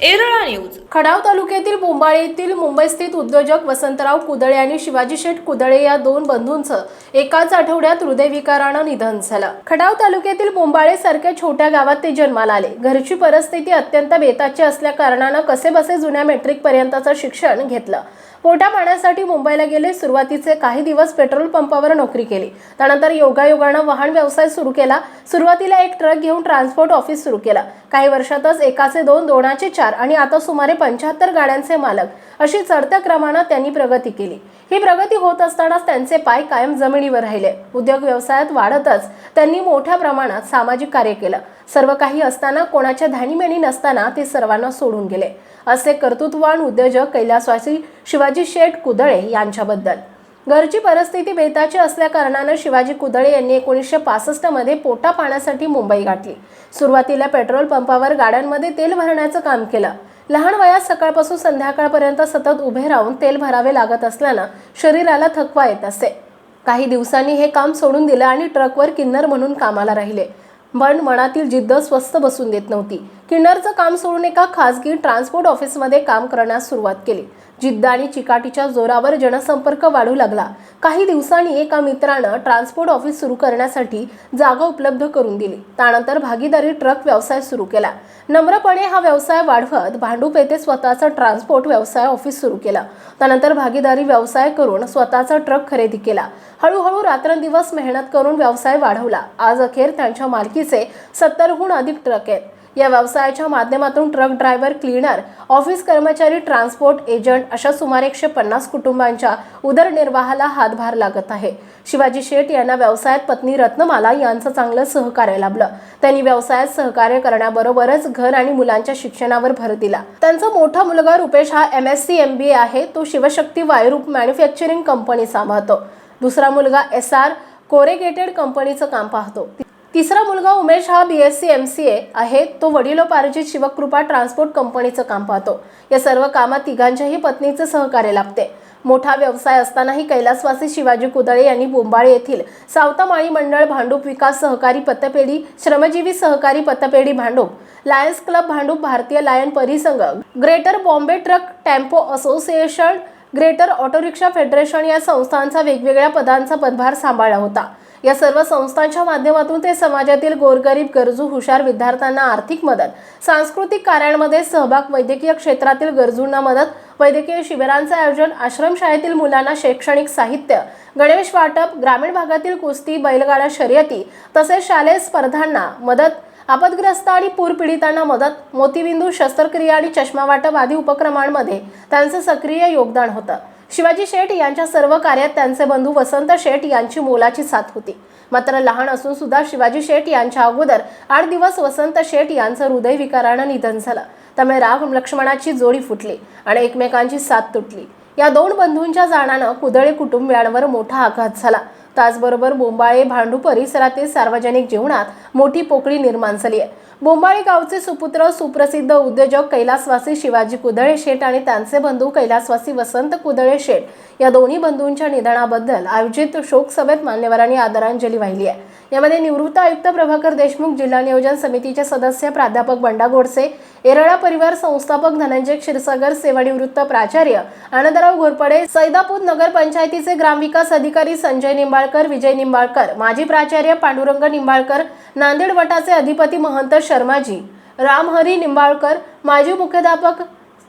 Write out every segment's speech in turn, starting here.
Erala news. Khadav तालुक्यातील बोंबाळे येथील मुंबईस्थित उद्योजक वसंतराव कुदळे आणि शिवाजी शेठ कुदळे या दोन बंधूंचं एकाच आठवड्यात हृदयविकारानं निधन झालं. खडाव तालुक्यातील बोंबाळे सारख्या छोट्या गावात ते जन्माला आले. घरची परिस्थिती अत्यंत बेताची असल्या कारणानं कसेबसे जुन्या मेट्रिक पर्यंतचं शिक्षण घेतलं. पोटा पाण्यासाठी मुंबईला गेले सुरुवातीचे काही दिवस पेट्रोल पंपावर नोकरी केली. त्यानंतर योगायोगानं वाहन व्यवसाय सुरू केला. सुरुवातीला एक ट्रक घेऊन ट्रान्सपोर्ट ऑफिस सुरू केलं. काही वर्षातच एकाचे दोन दोनाचे चार आणि आता सुमारे पंच्याहत्तर गाड्यांचे मालक अशी चढत्या क्रमानं त्यांनी प्रगती केली. ही प्रगती होत असतानाच त्यांचे पाय कायम जमिनीवर राहिले. उद्योग व्यवसायात वाढतच त्यांनी मोठ्या प्रमाणात सामाजिक कार्य केलं. सर्व काही असताना कोणाच्या धाणीमेणी नसताना ते सर्वांना सोडून गेले. असे कर्तृत्ववान उद्योजक कैलासवासी शिवाजी शेठ कुदळे यांच्याबद्दल. घरची परिस्थिती बेताची असल्याकारणानं शिवाजी कुदळे यांनी एकोणीसशे पासष्टमध्ये पोटा पाण्यासाठी मुंबई गाठली. सुरुवातीला पेट्रोल पंपावर गाड्यांमध्ये तेल भरण्याचं काम केलं. लहान वयात सकाळपासून संध्याकाळपर्यंत सतत उभे राहून तेल भरावे लागत असल्यानं शरीराला थकवा येत असे. काही दिवसांनी हे काम सोडून दिलं आणि ट्रकवर किन्नर म्हणून कामाला राहिले. पण मनातील जिद्द स्वस्थ बसून देत नव्हती. किन्नरचं काम सोडून एका खासगी ट्रान्सपोर्ट ऑफिसमध्ये काम करण्यास सुरुवात केली. जिद्द आणि चिकाटीच्या जोरावर जनसंपर्क वाढू लागला. काही दिवसांनी एका मित्रानं ट्रान्सपोर्ट ऑफिस सुरू करण्यासाठी जागा उपलब्ध करून दिली. त्यानंतर भागीदारी ट्रक व्यवसाय सुरू केला. नम्रपणे हा व्यवसाय वाढवत भांडूप येथे स्वतःचा ट्रान्सपोर्ट व्यवसाय ऑफिस सुरू केला. त्यानंतर भागीदारी व्यवसाय करून स्वतःचा ट्रक खरेदी केला. हळूहळू रात्रंदिवस मेहनत करून व्यवसाय वाढवला. आज अखेर त्यांच्या मालकीचे सत्तरहून अधिक ट्रक आहेत. या व्यवसायाच्या माध्यमातून ट्रक ड्रायव्हर क्लीनर ऑफिस कर्मचारी ट्रान्सपोर्ट एजंट अशा सुमारे एकशे पन्नास कुटुंबांच्या उदरनिर्वाहाला हातभार लागत आहे. शिवाजी शेठ यांना व्यवसायात पत्नी रत्नमाला यांचं चांगलं सहकार्य लाभलं. त्यांनी व्यवसायात सहकार्य करण्याबरोबरच घर आणि मुलांच्या शिक्षणावर भर दिला. त्यांचा मोठा मुलगा रुपेश हा M S C M B A आहे. तो शिवशक्ती वायुरूप मॅन्युफॅक्चरिंग कंपनी सांभाळतो. दुसरा मुलगा एस आर कोरेगेटेड कंपनीचं काम पाहतो. तिसरा मुलगा उमेश हा B S C M C A आहे. तो वडिलोपार्जित शिवकृपा ट्रान्सपोर्ट कंपनीचं काम पाहतो. या सर्व कामात तिघांच्याही पत्नीचं सहकार्य लाभते. मोठा व्यवसाय असतानाही कैलासवासी शिवाजी कुदळे यांनी बोंबाळे येथील सावतामाळी मंडळ भांडूप विकास सहकारी पतपेढी श्रमजीवी सहकारी पतपेढी भांडूप लायन्स क्लब भांडूप भारतीय लायन परिसंघ greater Bombay truck tempo association greater auto rickshaw federation या संस्थांचा वेगवेगळ्या पदांचा पदभार सांभाळला होता. या सर्व संस्थांच्या माध्यमातून ते समाजातील गोरगरीब गरजू हुशार विद्यार्थ्यांना आर्थिक मदत सांस्कृतिक कार्यांमध्ये सहभाग वैद्यकीय क्षेत्रातील गरजूंना मदत वैद्यकीय शिबिरांचे आयोजन आश्रमशाळेतील मुलांना शैक्षणिक साहित्य गणेश वाटप ग्रामीण भागातील कुस्ती बैलगाडा शर्यती तसेच शालेय स्पर्धांना मदत आपदग्रस्त आणि पूरपीडितांना मदत मोतीबिंदू शस्त्रक्रिया आणि चष्मा वाटप आदी उपक्रमांमध्ये त्यांचं सक्रिय योगदान होतं. शिवाजी शेठ यांच्या सर्व कार्यात त्यांचे बंधू वसंत शेठ यांची मोलाची साथ होती. मात्र लहान असून सुद्धा शिवाजी शेठ यांच्या अगोदर आठ दिवस वसंत शेठ यांचं हृदयविकारानं निधन झालं. त्यामुळे राम लक्ष्मणाची जोडी फुटली आणि एकमेकांची साथ तुटली. या दोन बंधूंच्या जाण्यानं कुदळे कुटुंबियांवर मोठा आघात झाला. त्याचबरोबर बोंबाळे भांडू परिसरातील सार्वजनिक जीवनात मोठी पोकळी निर्माण झाली आहे. बोंबाळे गावचे सुपुत्र सुप्रसिद्ध उद्योजक कैलासवासी शिवाजी कुदळे शेठ आणि त्यांचे बंधू कैलासवासी वसंत कुदळे शेठ या दोन्ही बंधूंच्या निधनाबद्दल आयोजित शोकसभेत मान्यवरांनी आदरांजली वाहिली आहे. यामध्ये निवृत्त आयुक्त प्रभाकर देशमुख जिल्हा नियोजन समितीचे सदस्य प्राध्यापक बंडा गोडसे एरळा परिवार संस्थापक धनंजय क्षीरसागर सेवानिवृत्त प्राचार्य आनंदराव घोरपडे सैदापूर नगरपंचायतीचे ग्रामविकास अधिकारी संजय निंबाळकर विजय निंबाळकर माजी प्राचार्य पांडुरंग निंबाळकर नांदेड वटाचे अधिपती महंत शर्माजी रामहरी निंबाळकर माजी मुख्याध्यापक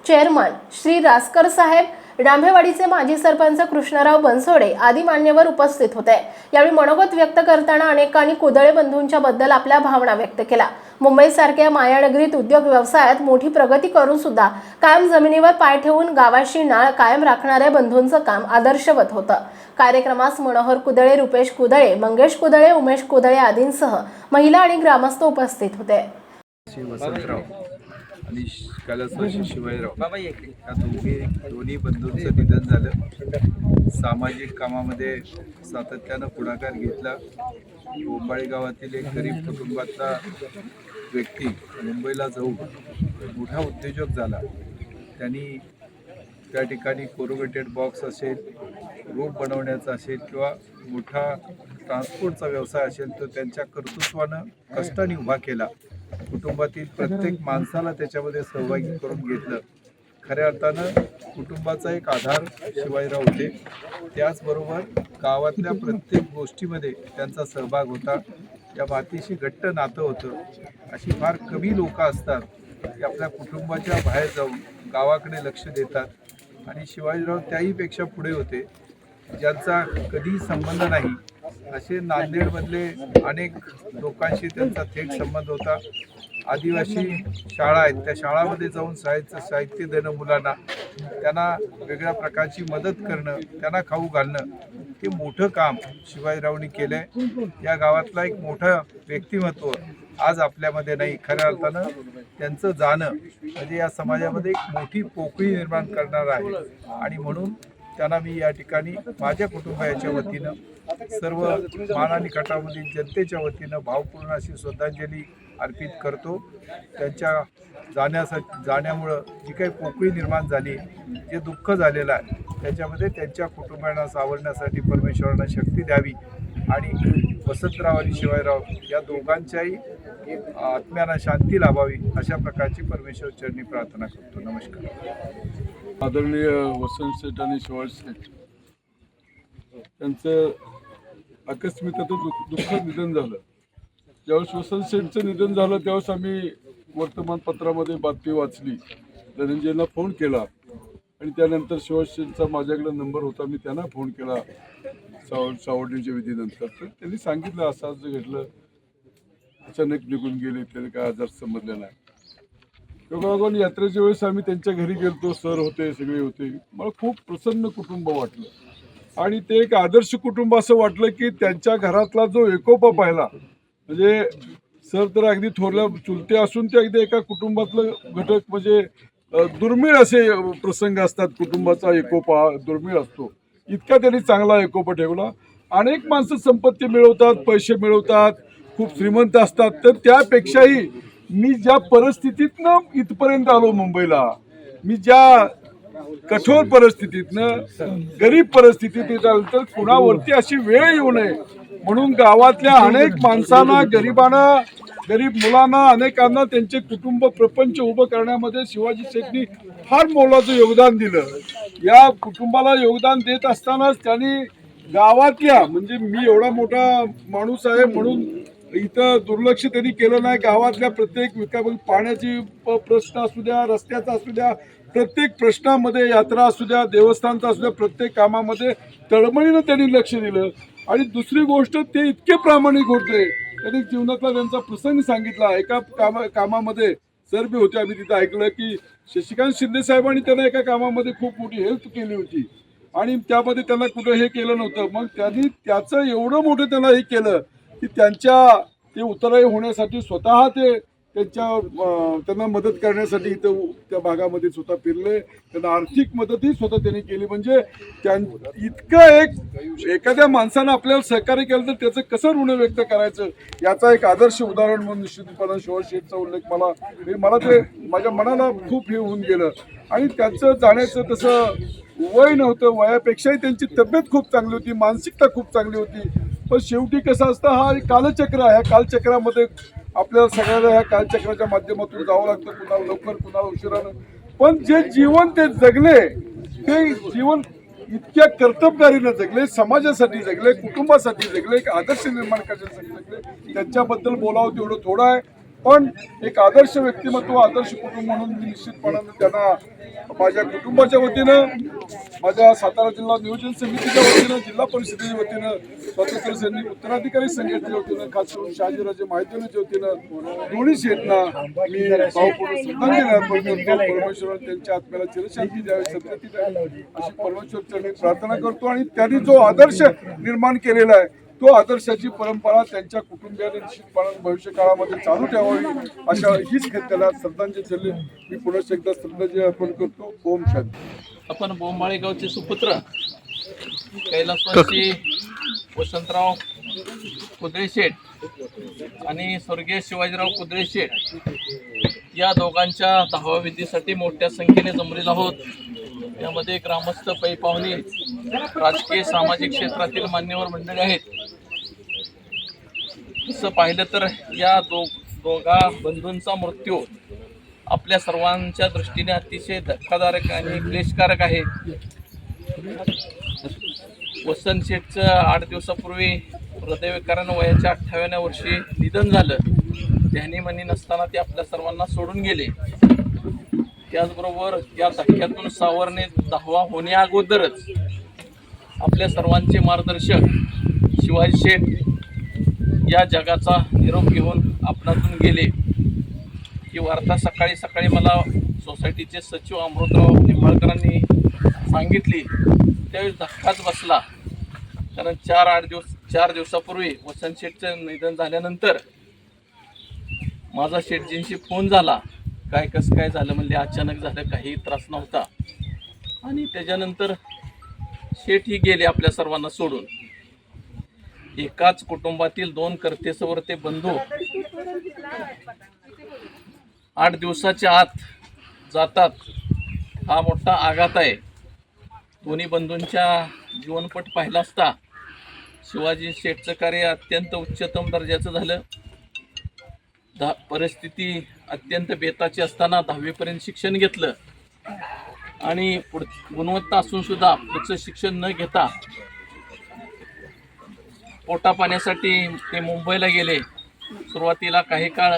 चेअरमन श्री रासकर साहेब डांभेवाडीचे माजी सरपंच कृष्णराव बनसोडे आदी मान्यवर उपस्थित होते. यावेळी मनोगत व्यक्त करताना अनेकांनी कुदळे बंधूंच्या बद्दल आपल्या भावना व्यक्त केल्या. मुंबईसारख्या मायानगरीत उद्योग व्यवसायात मोठी प्रगती करून सुद्धा कायम जमिनीवर पाय ठेवून गावाशी नाळ कायम राखणाऱ्या बंधूंचं काम आदर्शवत होतं. कार्यक्रमास मनोहर कुदळे रुपेश कुदळे मंगेश कुदळे उमेश कुदळे आदींसह महिला आणि ग्रामस्थ उपस्थित होते. आणि श- कैलासवासी शिवाजीराव. या दोघे दोन्ही बंधूंचं निधन झालं. सामाजिक कामामध्ये सातत्यानं पुढाकार घेतला. बोंबाळी गावातील एक गरीब कुटुंबातला व्यक्ती मुंबईला जाऊन मोठा उद्योजक झाला. त्यांनी त्या ठिकाणी कोरोगेटेड बॉक्स असेल रोप बनवण्याचा असेल किंवा मोठा ट्रान्सपोर्टचा व्यवसाय असेल तर त्यांच्या कर्तृत्वानं कष्टाने उभा केला. कुटुंबातील प्रत्येक माणसाला त्याच्यामध्ये सहभागी करून घेतलं. खऱ्या अर्थानं कुटुंबाचा एक आधार शिवाजीराव होते. त्याचबरोबर गावातल्या प्रत्येक गोष्टीमध्ये त्यांचा सहभाग होता. या मातीशी घट्ट नातं होतं. अशी फार कमी लोकं असतात की आपल्या कुटुंबाच्या बाहेर जाऊन गावाकडे लक्ष देतात. आणि शिवाजीराव त्याहीपेक्षा पुढे होते. ज्यांचा कधी संबंध नाही असे नांदेडमधले अनेक लोकांशी त्यांचा थेट संबंध होता. आदिवासी शाळा आहेत. त्या शाळामध्ये जाऊन साहित्य साहित्य देणं मुलांना त्यांना वेगळ्या प्रकारची मदत करणं त्यांना खाऊ घालणं हे मोठं काम शिवाजीरावनी केलं आहे या गावातला एक मोठं व्यक्तिमत्व आज आपल्यामध्ये नाही. खऱ्या अर्थानं त्यांचं जाणं म्हणजे या समाजामध्ये एक मोठी पोकळी निर्माण करणार आहे. आणि म्हणून त्यांना मी या ठिकाणी माझ्या कुटुंबाच्या वतीनं सर्व मान आणि कटामधील जनतेच्या वतीनं भावपूर्ण अशी श्रद्धांजली अर्पित करतो. त्यांच्या जाण्यासाठी जाण्यामुळं जी काही पोकळी निर्माण झाली जे दुःख झालेलं आहे त्याच्यामध्ये त्यांच्या कुटुंबांना सावरण्यासाठी परमेश्वरानं शक्ती द्यावी आणि वसंतराव आणि शिवायराव या दोघांच्याही आत्म्यांना शांती लाभावी अशा प्रकारची परमेश्वर चरणी प्रार्थना करतो. नमस्कार. आदरणीय वसंत शेठ आणि शिवाजी शेठ त्यांचं आकस्मिकता दुःख निधन झालं. ज्यावेळेस वसंत शेठचं निधन झालं त्यावेळेस आम्ही वर्तमानपत्रामध्ये बातमी वाचली. धनंजयला फोन केला. आणि त्यानंतर शिवाजी शेठचा माझ्याकडे नंबर होता मी त्यांना फोन केला. साव सावडणीच्या विधीनंतर. तर त्यांनी सांगितलं असं असं घडलं. अचानक निघून गेले त्याने काय आजार समजले नाही. योगायोगाने यात्रेच्या वेळेस आम्ही त्यांच्या घरी गेलतो सर होते सगळे होते. मला खूप प्रसन्न कुटुंब वाटलं. आणि ते एक आदर्श कुटुंब असं वाटलं की त्यांच्या घरातला जो एकोपा पाहिला म्हणजे सर तर अगदी थोरल्या चुलते असून ते अगदी एका कुटुंबातलं घटक म्हणजे दुर्मिळ असे प्रसंग असतात. कुटुंबाचा एकोपा दुर्मिळ असतो. इतका त्यांनी चांगला एकोपा ठेवला. अनेक माणसं संपत्ती मिळवतात पैसे मिळवतात खूप श्रीमंत असतात. तर त्यापेक्षाही मी ज्या परिस्थितीतनं इथपर्यंत आलो मुंबईला मी ज्या कठोर परिस्थितीतनं गरीब परिस्थितीत तर कुणावरती अशी वेळ येऊ नये. म्हणून गावातल्या अनेक माणसांना गरिबांना गरीब मुलांना अनेकांना त्यांचे कुटुंब प्रपंच उभं करण्यामध्ये शिवाजी शेठनी फार मोलाचं योगदान दिलं. या कुटुंबाला योगदान देत असतानाच त्यांनी गावातल्या म्हणजे मी एवढा मोठा माणूस आहे म्हणून इथं दुर्लक्ष त्यांनी केलं नाही. गावातल्या प्रत्येक विका पाण्याची प- प्रश्न असू द्या रस्त्याचा असू द्या प्रत्येक प्रश्नामध्ये यात्रा असू द्या देवस्थानचा असू द्या प्रत्येक कामामध्ये तळमळीनं त्यांनी लक्ष दिलं. आणि दुसरी गोष्ट ते इतके प्रामाणिक होते. त्यांनी जीवनातला त्यांचा प्रसंग सांगितला. एका कामा कामामध्ये सर बी होते. आम्ही तिथं ऐकलं की शशिकांत शिंदे साहेबांनी त्यांना एका कामामध्ये खूप मोठी हेल्प केली होती. आणि त्यामध्ये त्यांना कुठं हे केलं नव्हतं. मग त्यांनी त्याचं एवढं मोठं त्यांना हे केलं की त्यांच्या ते उतराई होण्यासाठी स्वतः ते त्यांच्या त्यांना मदत करण्यासाठी इथं त्या भागामध्ये स्वतः फिरले. त्यांना आर्थिक मदतही स्वतः त्यांनी केली. म्हणजे त्यां इतकं एक एखाद्या माणसानं आपल्याला सहकार्य केलं तर त्याचं कसं ऋण व्यक्त करायचं? याचा एक आदर्श उदाहरण म्हणून निश्चितपणे शिवाजी शेठचा उल्लेख मला हे मला ते माझ्या मनाला खूप हे होऊन गेलं. आणि त्यांचं जाण्याचं तसं वय नव्हतं. वयापेक्षाही त्यांची तब्येत खूप चांगली होती. मानसिकता खूप चांगली होती. पण शेवटी कसं असतं हा कालचक्र आहे. कालचक्रामध्ये आपल्याला सगळ्याला ह्या कालचक्राच्या माध्यमातून जावं लागतं. कुणाला लवकर कुणाला उशिरानं. पण जे जीवन ते जगले ते जीवन इतक्या कर्तबगारीनं जगले समाजासाठी जगले कुटुंबासाठी जगले एक आदर्श निर्माण करण्यासाठी जगले त्यांच्याबद्दल बोलावं तेवढं थोडं आहे. पण एक आदर्श व्यक्तिमत्व आदर्श कुटुंब म्हणून मी निश्चितपणानं त्यांना माझ्या कुटुंबाच्या वतीनं माझ्या सातारा जिल्हा नियोजन समितीच्या वतीनं जिल्हा परिषदेच्या वतीनं स्वातंत्र्य सैनिक उत्तराधिकारी संघटनेच्या वतीनं खास करून शहाजीराजे माहितीच्या वतीनं दोन्ही शेतना मी भावपूर्ण श्रद्धांजली अर्पण करतो. त्यांच्या आत्म्याला चिरशांती द्यावी सद्गती द्यावी अशी परमेश्वर प्रार्थना करतो. आणि त्यांनी जो आदर्श निर्माण केलेला आहे तो आदर्शाची परंपरा त्यांच्या कुटुंबियाने निश्चितपणे भविष्य काळामध्ये चालू ठेवावी अशा हीच त्याला श्रद्धांजली मी पुन्हा एकदा श्रद्धांजली अर्पण करतो. ओम शांती. आपण बोंबाळेगावचे सुपुत्र कैलासवासी वसंतराव कुद्रे शेठ आणि स्वर्गीय शिवाजीराव कुद्रे शेठ या दोघांच्या दहाव्या विधीसाठी मोठ्या संख्येने जमलेलो आहोत. यामध्ये ग्रामस्थ पै पाहुणे राजकीय सामाजिक क्षेत्रातील मान्यवर मंडळी आहेत. तसं पाहिलं तर या दो दोघा बंधूंचा मृत्यू आपल्या सर्वांच्या दृष्टीने अतिशय धक्कादायक आणि क्लेशकारक आहे. वसंत शेठचं आठ दिवसापूर्वी हृदयविकारानं वयाच्या अठ्ठाव्याण्या वर्षी निधन झालं. ध्यानी म्हणी नसताना ते आपल्या सर्वांना सोडून गेले. त्याचबरोबर या धक्क्यातून सावरणे दहावा होण्या अगोदरच आपल्या सर्वांचे मार्गदर्शक शिवाजी शेठ या जगाचा निरोप घेऊन आपणातून गेले ही वार्ता सकाळी सकाळी मला सोसायटीचे सचिव अमृतराव निंबाळकरांनी सांगितली. त्यावेळी धक्काच बसला. कारण चार आठ दिवस चार दिवसापूर्वी वसंत शेठचं निधन झाल्यानंतर माझा शेठजींशी फोन झाला. काय कसं काय झालं म्हणजे अचानक झालं काही त्रास नव्हता. आणि त्याच्यानंतर शेठ ही गेले आपल्या सर्वांना सोडून. एकाच कुटुंबातील दोन कर्तेसवर ते बंधू आठ दिवसाच्या आत जातात. हा मोठा आघात आहे. दोन्ही बंधूंच्या जीवनपट पाहिला असता शिवाजी शेठचं कार्य अत्यंत उच्चतम दर्जाचं झालं. दा परिस्थिती अत्यंत बेताची असताना दहावीपर्यंत शिक्षण घेतलं. आणि पुढ गुणवत्ता असूनसुद्धा पुढचं शिक्षण न घेता पोटा पाण्यासाठी ते मुंबईला गेले. सुरुवातीला काही काळ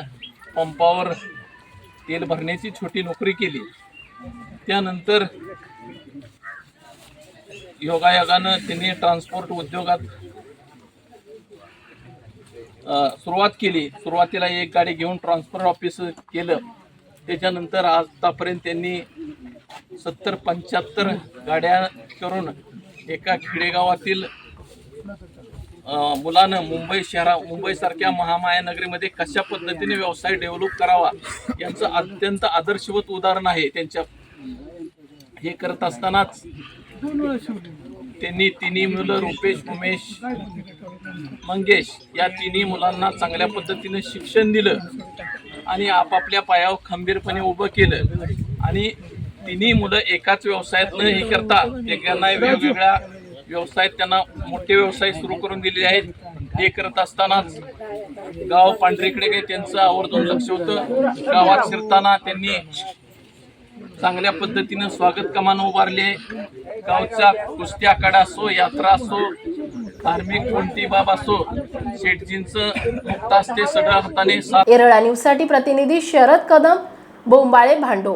पंपावर तेल भरण्याची छोटी नोकरी केली. त्यानंतर योगायोगानं त्यांनी ट्रान्सपोर्ट उद्योगात सुरुवात केली. सुरुवातीला एक गाडी घेऊन ट्रान्सपोर्ट ऑफिस केलं. त्याच्यानंतर आतापर्यंत त्यांनी सत्तर पंच्याहत्तर गाड्या करून एका खेडेगावातील मुलानं मुंबई शहरा मुंबईसारख्या महामाया नगरीमध्ये कशा पद्धतीने व्यवसाय डेव्हलप करावा यांचं अत्यंत आदर्शवत उदाहरण आहे त्यांच्या. हे करत असतानाच त्यांनी तिन्ही मुलं रुपेश उमेश मंगेश या तिन्ही मुलांना चांगल्या पद्धतीने शिक्षण दिलं आणि आपापल्या पायावर खंबीरपणे उभं केलं. आणि तिन्ही मुलं एकाच व्यवसायातनं हे करता एकांना वेगवेगळ्या व्यवसायात त्यांना मोठे व्यवसाय सुरू करून दिलेले आहेत. हे करत असतानाच गाव पांढरीकडे काही त्यांचं आवर्जून लक्ष होतं. गावात शिरताना त्यांनी चांगल्या पद्धतीनं स्वागत कमान उभारले. गावचा कुस्ती आखाडा असो यात्रा असो धार्मिक कोणती बाब असो शेठजींचं मुक्त असते सगळ्या हाताने साथ येरळा न्यूजसाठी प्रतिनिधी शरद कदम बोंबाळे भांडो